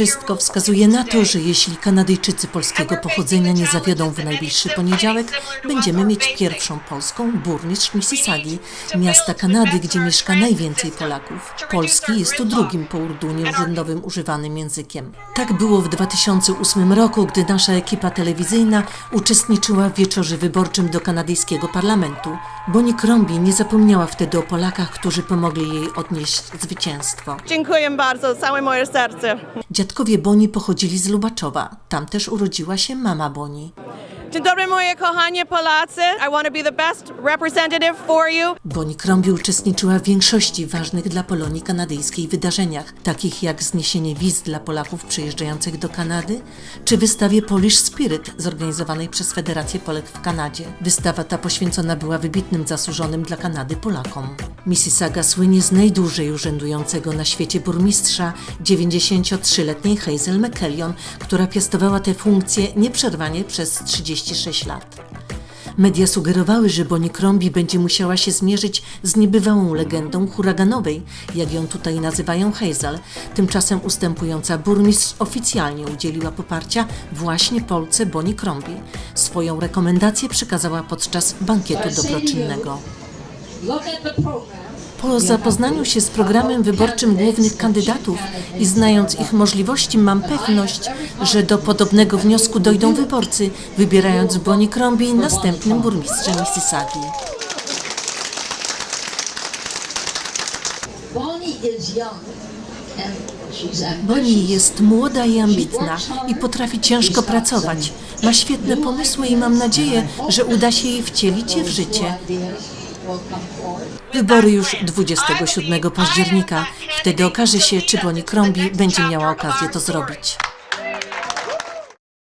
Wszystko wskazuje na to, że jeśli Kanadyjczycy polskiego pochodzenia nie zawiodą w najbliższy poniedziałek, będziemy mieć pierwszą polską burmistrz Mississaugi, miasta Kanady, gdzie mieszka najwięcej Polaków. Polski jest tu drugim po urdunie urzędowym używanym językiem. Tak było w 2008 roku, gdy nasza ekipa telewizyjna uczestniczyła w wieczorze wyborczym do kanadyjskiego parlamentu. Bonnie Crombie nie zapomniała wtedy o Polakach, którzy pomogli jej odnieść zwycięstwo. Dziękuję bardzo, całe moje serce. Dziadkowie Boni pochodzili z Lubaczowa. Tam też urodziła się mama Boni. Dzień dobry moje kochanie Polacy. I want to be the best representative for you. Boni Crombie uczestniczyła w większości ważnych dla Polonii kanadyjskiej wydarzeniach, takich jak zniesienie wiz dla Polaków przyjeżdżających do Kanady, czy wystawie Polish Spirit zorganizowanej przez Federację Polek w Kanadzie. Wystawa ta poświęcona była wybitnym zasłużonym dla Kanady Polakom. Mississauga słynie z najdłużej urzędującego na świecie burmistrza 93-letniej Hazel McKellion, która piastowała tę funkcję nieprzerwanie przez 36 lat. Media sugerowały, że Bonnie Crombie będzie musiała się zmierzyć z niebywałą legendą huraganowej, jak ją tutaj nazywają Hazel. Tymczasem ustępująca burmistrz oficjalnie udzieliła poparcia właśnie Polce Bonnie Crombie. Swoją rekomendację przekazała podczas bankietu dobroczynnego. Po zapoznaniu się z programem wyborczym głównych kandydatów i znając ich możliwości, mam pewność, że do podobnego wniosku dojdą wyborcy, wybierając Bonnie Crombie następnym burmistrzem Mississaugi. Bonnie jest młoda i ambitna i potrafi ciężko pracować. Ma świetne pomysły i mam nadzieję, że uda się jej wcielić je w życie. Wybory już 27 października. Wtedy okaże się, czy Bonnie Crombie będzie miała okazję to zrobić.